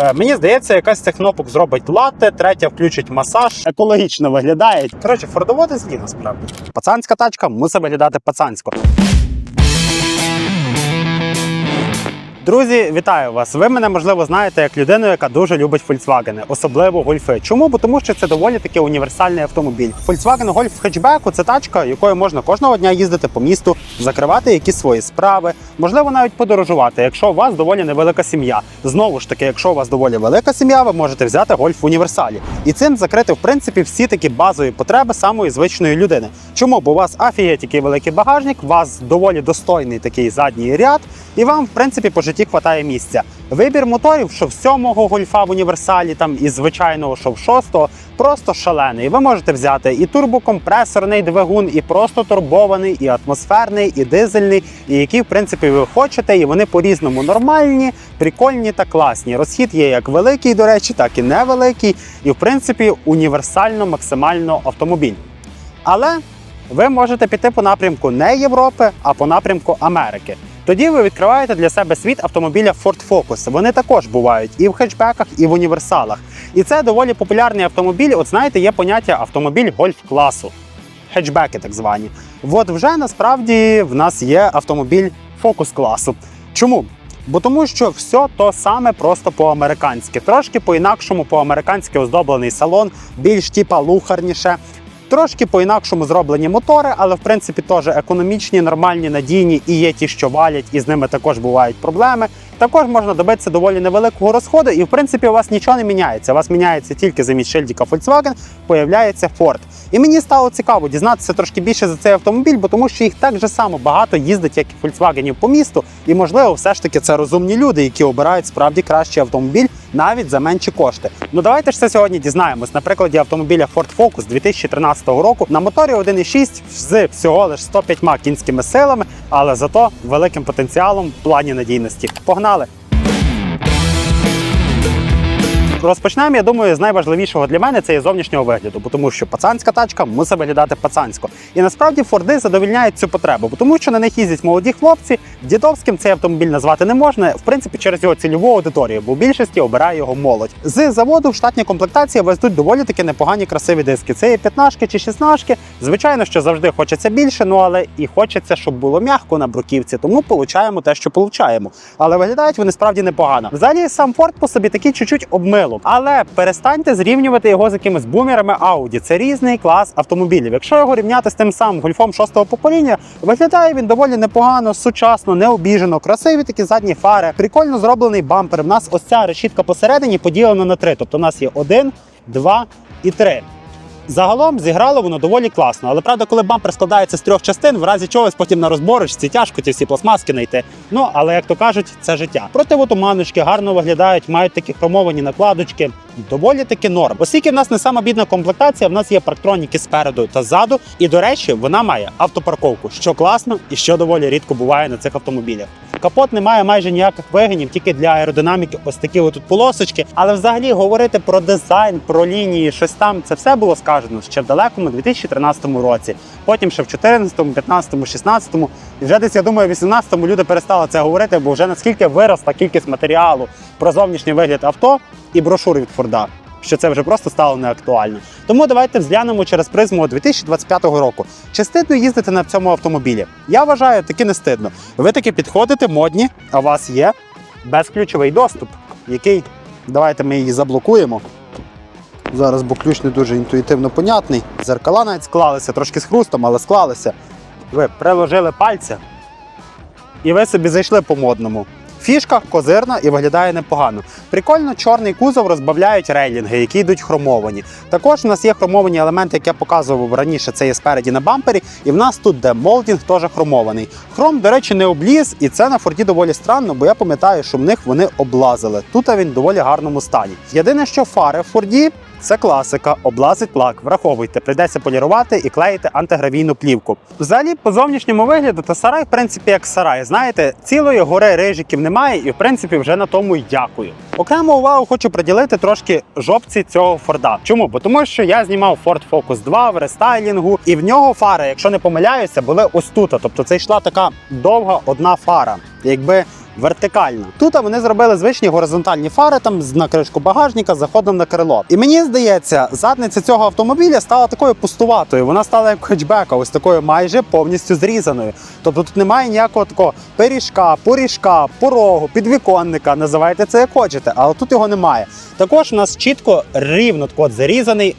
Е, Мені здається, якась цих кнопок зробить латте, третя включить масаж. Екологічно виглядає. Коротше, фордоводи злі насправді. Пацанська тачка мусить виглядати пацансько. Друзі, вітаю вас! Ви мене можливо знаєте як людину, яка дуже любить Volkswagen, особливо гольфи. Чому? Бо тому що це доволі таки універсальний автомобіль. Volkswagen Golf в це тачка, якою можна кожного дня їздити по місту, закривати якісь свої справи, можливо, навіть подорожувати, якщо у вас доволі невелика сім'я. Знову ж таки, якщо у вас доволі велика сім'я, ви можете взяти гольф в універсалі. І цим закрити, в принципі, всі такі базові потреби самої звичної людини. Чому? Бо у вас афієть який великий багажник, у вас доволі достойний такий задній ряд, і вам, в принципі, по житті хватає місця. Вибір моторів, що в сьомого гольфа в універсалі, там і звичайного, що в шостого, просто шалений. Ви можете взяти і турбокомпресорний двигун, і просто турбований, і атмосферний, і дизельний, і які, в принципі, ви хочете, і вони по-різному нормальні, прикольні та класні. Розхід є як великий, до речі, так і невеликий, і в принципі універсально максимально автомобіль. Але ви можете піти по напрямку не Європи, а по напрямку Америки. Тоді ви відкриваєте для себе світ автомобіля Ford Focus. Вони також бувають і в хетчбеках, і в універсалах. І це доволі популярний автомобіль. От знаєте, є поняття автомобіль гольф класу, хетчбеки так звані. От вже насправді в нас є автомобіль Focus класу. Чому? Бо тому, що все то саме просто по-американськи. Трошки по-інакшому по-американськи оздоблений салон, більш типа лухарніше. Трошки по-інакшому зроблені мотори, але в принципі теж економічні, нормальні, надійні і є ті, що валять, і з ними також бувають проблеми. Також можна добитися доволі невеликого розходу, і в принципі у вас нічого не міняється. У вас міняється тільки замість шильдика Volkswagen, появляється Ford. І мені стало цікаво дізнатися трошки більше за цей автомобіль, бо тому що їх так же само багато їздить, як і Volkswagen по місту. І можливо, все ж таки це розумні люди, які обирають справді кращий автомобіль навіть за менші кошти. Ну давайте ж це сьогодні дізнаємось на прикладі автомобіля Ford Focus 2013 року на моторі 1.6 з всього лише 105 кінськими силами, але зато великим потенціалом в плані надійності. Погнали! Розпочнемо, я думаю, з найважливішого для мене це є зовнішнього вигляду, тому що пацанська тачка мусить виглядати пацансько. І насправді Форди задовільняють цю потребу, тому що на них їздять молоді хлопці. Дідовським цей автомобіль назвати не можна, в принципі, через його цільову аудиторію, бо в більшості обирає його молодь. З заводу в штатній комплектації везуть доволі таки непогані красиві диски. Це є 15 чи 16 Звичайно, що завжди хочеться більше, ну але і хочеться, щоб було м'яко на бруківці, тому получаємо те, що получаємо. Але виглядають вони справді непогано. Взагалі сам Форд по собі такий чуть-чуть обмилок. Але перестаньте зрівнювати його з якимись бумерами Audi. Це різний клас автомобілів. Якщо його рівняти з тим самим гольфом шостого покоління, виглядає він доволі непогано, сучасно, необіжено, красиві такі задні фари, прикольно зроблений бампер. В нас ось ця решітка посередині поділена на три. Тобто у нас є один, два і три. Загалом зіграло воно доволі класно, але правда, коли бампер складається з трьох частин, в разі чогось потім на розборочці тяжко ці всі пластмаски знайти. Ну але як то кажуть, це життя. Противотуманочки гарно виглядають, мають такі хромовані накладочки. Доволі таки норм. Оскільки в нас не сама бідна комплектація, в нас є парктроніки спереду та ззаду. І до речі, вона має автопарковку, що класно і що доволі рідко буває на цих автомобілях. Капот не має майже ніяких вигинів, тільки для аеродинаміки ось такі отут полосочки. Але взагалі говорити про дизайн, про лінії, щось там, це все було сказано ще в далекому 2013 році. Потім ще в 2014, 15, 16. І вже десь я думаю, в 18-му люди перестали це говорити, бо вже наскільки виросла кількість матеріалу про зовнішній вигляд авто і брошур від Форда. Що це вже просто стало неактуально. Тому давайте взглянемо через призму 2025 року. Чи стидно їздити на цьому автомобілі? Я вважаю, таки не стидно. Ви таки підходите, модні, а у вас є безключовий доступ, який давайте ми її заблокуємо. Зараз, бо ключ не дуже інтуїтивно понятний. Зеркала навіть склалися, трошки з хрустом, але склалися. Ви приложили пальця, і ви собі зайшли по модному. Фішка козирна і виглядає непогано. Прикольно, чорний кузов розбавляють рейлінги, які йдуть хромовані. Також у нас є хромовані елементи, як я показував раніше. Це є спереді на бампері, і в нас тут де молдінг теж хромований. Хром, до речі, не обліз, і це на форді доволі странно, бо я пам'ятаю, що в них вони облазили. Тут він в доволі гарному стані. Єдине, що фари в форді. Це класика, облазить лак. Враховуйте, прийдеться полірувати і клеїти антигравійну плівку. Взагалі, по зовнішньому вигляду, то сарай, в принципі, як сарай. Знаєте, цілої гори рижиків немає, і в принципі вже на тому й дякую. Окрему увагу хочу приділити трошки жопці цього Форда. Чому? Бо тому, що я знімав Ford Focus 2 в рестайлінгу, і в нього фари, якщо не помиляюся, були ось тут. Тобто це йшла така довга одна фара. Якби вертикальна. Тут вони зробили звичні горизонтальні фари там з- на кришку багажника заходом на крило. І мені здається, задниця цього автомобіля стала такою пустуватою. Вона стала як хетчбека, ось такою майже повністю зрізаною. Тобто тут немає ніякого такого пиріжка, поріжка, порогу, підвіконника. Називайте це як хочете, але тут його немає. Також у нас чітко рівно так от зарізаний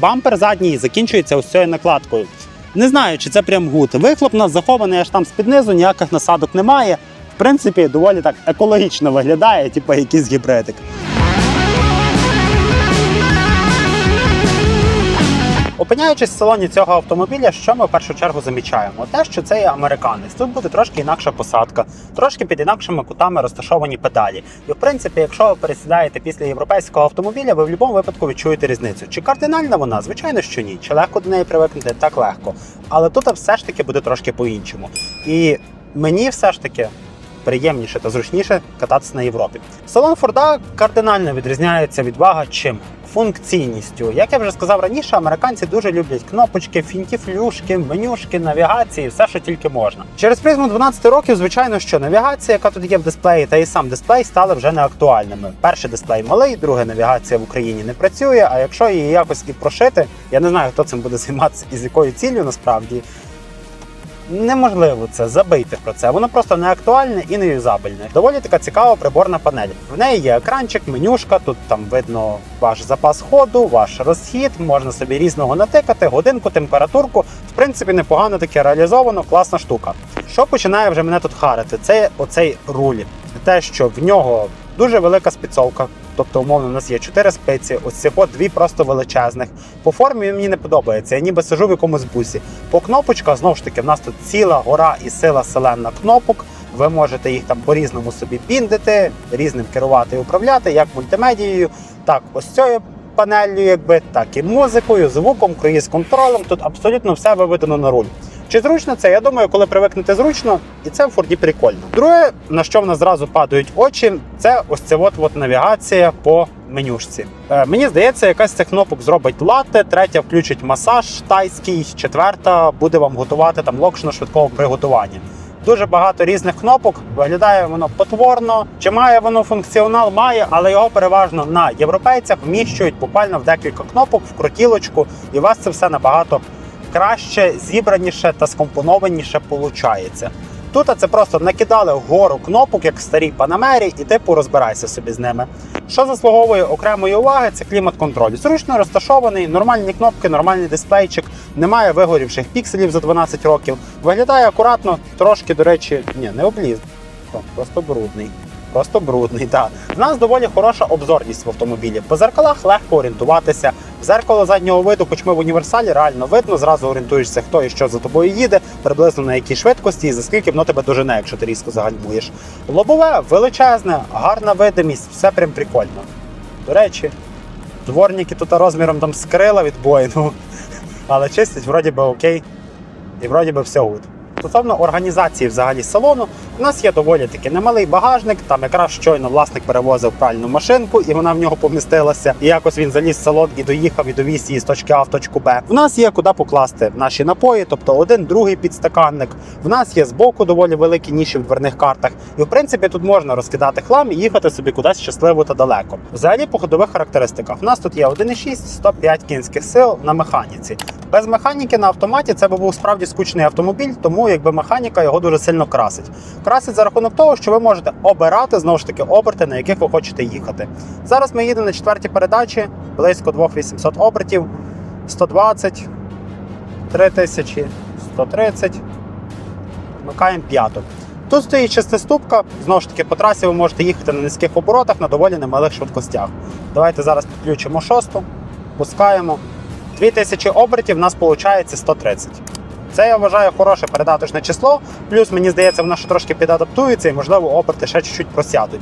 бампер задній закінчується ось цією накладкою. Не знаю, чи це прям гуд. Вихлоп у нас захований аж там з-під низу, ніяких насадок немає. Принципі, доволі так екологічно виглядає, типу якийсь гібридик. Опиняючись в салоні цього автомобіля, що ми в першу чергу замічаємо? Те, що це є американець. Тут буде трошки інакша посадка, трошки під інакшими кутами розташовані педалі. І в принципі, якщо ви пересідаєте після європейського автомобіля, ви в будь-якому випадку відчуєте різницю. Чи кардинальна вона? Звичайно, що ні. Чи легко до неї привикнути? Так легко. Але тут все ж таки буде трошки по-іншому. І мені все ж таки. Приємніше та зручніше кататися на Європі. Салон Форда кардинально відрізняється від вага чим функційністю. Як я вже сказав раніше, американці дуже люблять кнопочки, фінтіфлюшки, менюшки, навігації, все, що тільки можна. Через призму 12 років, звичайно, що навігація, яка тут є в дисплеї, та і сам дисплей стали вже не актуальними. Перший дисплей малий, друге навігація в Україні не працює. А якщо її якось і прошити, я не знаю, хто цим буде займатися і з якою ціллю насправді. Неможливо це забийте про це. Воно просто не актуальне і не юзабельне. Доволі така цікава приборна панель. В неї є екранчик, менюшка. Тут там видно ваш запас ходу, ваш розхід. Можна собі різного натикати, годинку, температурку. В принципі, непогано таке реалізовано, класна штука. Що починає вже мене тут харити? Це оцей руль. Те, що в нього дуже велика спецовка. Тобто, умовно, у нас є чотири спиці, ось цього дві просто величезних. По формі мені не подобається. Я ніби сижу в якомусь бусі. По кнопочках, знову ж таки, в нас тут ціла гора і сила селена кнопок. Ви можете їх там по-різному собі біндити, різним керувати і управляти, як мультимедією, так ось цією панелью, якби, так і музикою, звуком, круїз-контролем. Тут абсолютно все виведено на руль. Чи зручно це? Я думаю, коли привикнете зручно, і це в Форді прикольно. Друге, на що в нас зразу падають очі, це ось ця от, от навігація по менюшці. Е, мені здається, якась цих кнопок зробить латте, третя включить масаж тайський, четверта буде вам готувати там локшно швидкого приготування. Дуже багато різних кнопок. Виглядає воно потворно. Чи має воно функціонал? Має, але його переважно на європейцях вміщують буквально в декілька кнопок в крутілочку, і у вас це все набагато краще, зібраніше та скомпонованіше получається. Тут це просто накидали вгору кнопок, як в старій панамері, і типу розбирайся собі з ними. Що заслуговує окремої уваги, це клімат-контроль. Зручно розташований, нормальні кнопки, нормальний дисплейчик, немає вигорівших пікселів за 12 років. Виглядає акуратно, трошки, до речі, ні, не обліз. Просто брудний. Просто брудний, так. В нас доволі хороша обзорність в автомобілі. По зеркалах легко орієнтуватися. В зеркало заднього виду, хоч ми в універсалі, реально видно, зразу орієнтуєшся, хто і що за тобою їде, приблизно на якій швидкості і за скільки воно тебе дожене, якщо ти різко загальмуєш. Лобове величезне, гарна видимість, все прям прикольно. До речі, дворники тут розміром там з крила від Боїнгу, але чистять вроді би окей, і вроді би все гуд. Стосовно організації взагалі салону, у нас є доволі таки немалий багажник. Там якраз щойно власник перевозив пральну машинку, і вона в нього помістилася. І якось він заліз в салон і доїхав і довіз її з точки А в точку Б. В нас є куди покласти наші напої, тобто один другий підстаканник. В нас є збоку доволі великі ніші в дверних картах. І в принципі тут можна розкидати хлам і їхати собі кудись щасливо та далеко. Взагалі по ходових характеристиках. У нас тут є 1,6, 105 кінських сил на механіці. Без механіки на автоматі це би був справді скучний автомобіль, тому якби механіка його дуже сильно красить. Красить за рахунок того, що ви можете обирати знову ж таки оберти, на яких ви хочете їхати. Зараз ми їдемо на четвертій передачі, близько 2800 обертів, 120, 3000, 130. Вмикаємо п'яту. Тут стоїть шестиступка. Знову ж таки, по трасі ви можете їхати на низьких оборотах на доволі немалих швидкостях. Давайте зараз підключимо шосту, пускаємо. 2000 обертів, в нас виходить 130. Це я вважаю хороше передаточне число. Плюс мені здається, воно ще трошки підадаптується і, можливо, оберти ще чуть-чуть просядуть.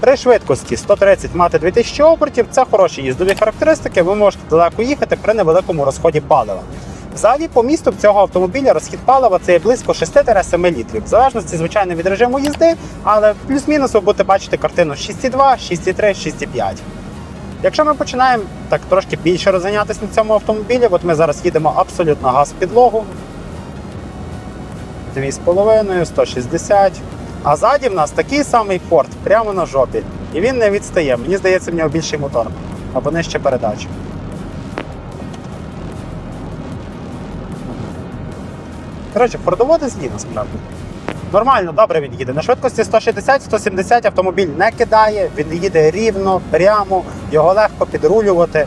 При швидкості 130 мати 2000 обертів це хороші їздові характеристики. Ви можете далеко їхати при невеликому розході палива. Взагалі, по місту цього автомобіля розхід палива це є близько 6-7 літрів. В залежності, звичайно, від режиму їзди, але плюс-мінус ви будете бачити картину 6,2, 6,3, 6,5. Якщо ми починаємо так трошки більше розганятися на цьому автомобілі, от ми зараз їдемо абсолютно газ підлогу. 2,5, 160. А ззаді в нас такий самий Ford, прямо на жопі. І він не відстає. Мені здається, в нього більший мотор. Або нижче передач. Коротше, фордоводи злі насправді. Нормально, добре він їде. На швидкості 160-170 автомобіль не кидає, він їде рівно, прямо, його легко підрулювати.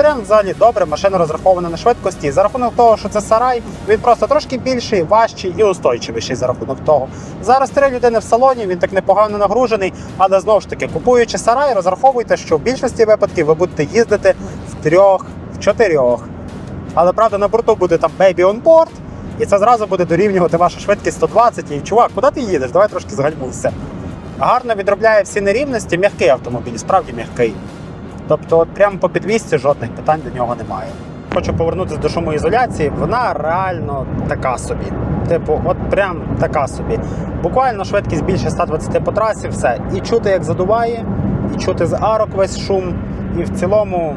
Прям взагалі добре, машина розрахована на швидкості. За рахунок того, що це сарай, він просто трошки більший, важчий і устойчивіший за рахунок того. Зараз три людини в салоні, він так непогано нагружений, але знову ж таки, купуючи сарай, розраховуйте, що в більшості випадків ви будете їздити в трьох, в чотирьох. Але правда, на борту буде там on board, і це зразу буде дорівнювати вашу швидкість 120. І чувак, куди ти їдеш? Давай трошки згальмуйся. Гарно відробляє всі нерівності, м'який автомобіль, справді м'який. Тобто, от прямо по підвісці жодних питань до нього немає. Хочу повернутися до шумоізоляції, вона реально така собі. Типу, от прям така собі. Буквально швидкість більше 120 по трасі, все. І чути, як задуває, і чути з арок весь шум, і в цілому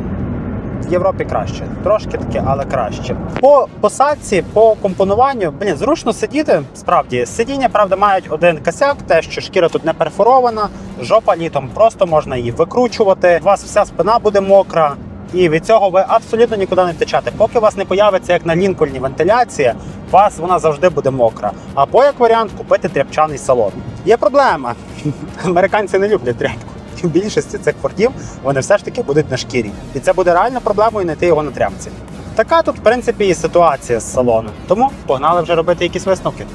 в Європі краще. Трошки таке, але краще. По посадці, по компонуванню, блін, зручно сидіти. Справді, сидіння, правда, мають один косяк, те, що шкіра тут не перфорована, жопа літом просто можна її викручувати. У вас вся спина буде мокра. І від цього ви абсолютно нікуди не втечете. Поки у вас не появиться як на Лінкольні вентиляція, у вас вона завжди буде мокра. Або як варіант купити тряпчаний салон. Є проблема. Американці не люблять тряпку. В більшості цих фортів вони все ж таки будуть на шкірі. І це буде реально проблемою знайти його на трямці. Така тут, в принципі, і ситуація з салоном. Тому погнали вже робити якісь висновки.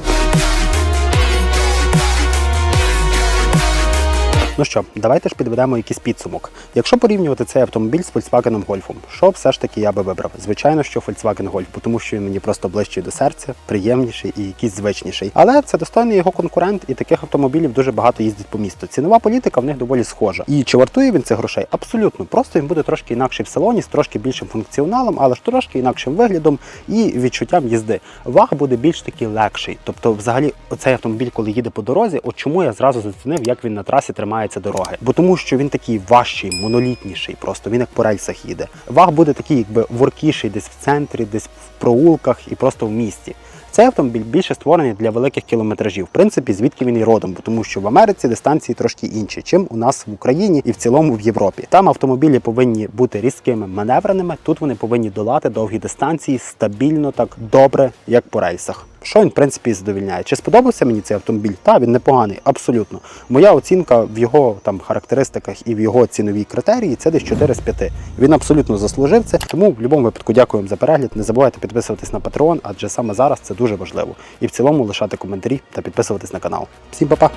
Ну що, давайте ж підведемо якийсь підсумок. Якщо порівнювати цей автомобіль з Volkswagen Golf, що все ж таки я би вибрав? Звичайно, що Volkswagen Golf, тому що він мені просто ближчий до серця, приємніший і якийсь звичніший. Але це достойний його конкурент, і таких автомобілів дуже багато їздить по місту. Цінова політика в них доволі схожа. І чи вартує він цих грошей? Абсолютно. Просто він буде трошки інакший в салоні, з трошки більшим функціоналом, але ж трошки інакшим виглядом і відчуттям їзди. Ваг буде більш таки легший. Тобто, взагалі, оцей автомобіль, коли їде по дорозі, от чому я зразу зацінив, як він на трасі тримається дороги. Бо тому, що він такий важчий, монолітніший, просто він як по рельсах їде. Ваг буде такий, якби воркіший, десь в центрі, десь в проулках і просто в місті. Цей автомобіль більше створений для великих кілометражів. В принципі, звідки він і родом, тому що в Америці дистанції трошки інші, чим у нас в Україні і в цілому в Європі. Там автомобілі повинні бути різкими маневреними. Тут вони повинні долати довгі дистанції стабільно, так добре, як по рельсах. Що він в принципі задовільняє? Чи сподобався мені цей автомобіль? Та він непоганий, абсолютно. Моя оцінка в його там характеристиках і в його ціновій критерії це десь 4 з 5. Він абсолютно заслужив це. Тому в будь-якому випадку дякую вам за перегляд. Не забувайте підписуватись на Patreon, адже саме зараз це дуже важливо. І в цілому лишати коментарі та підписуватись на канал. Всім па-па!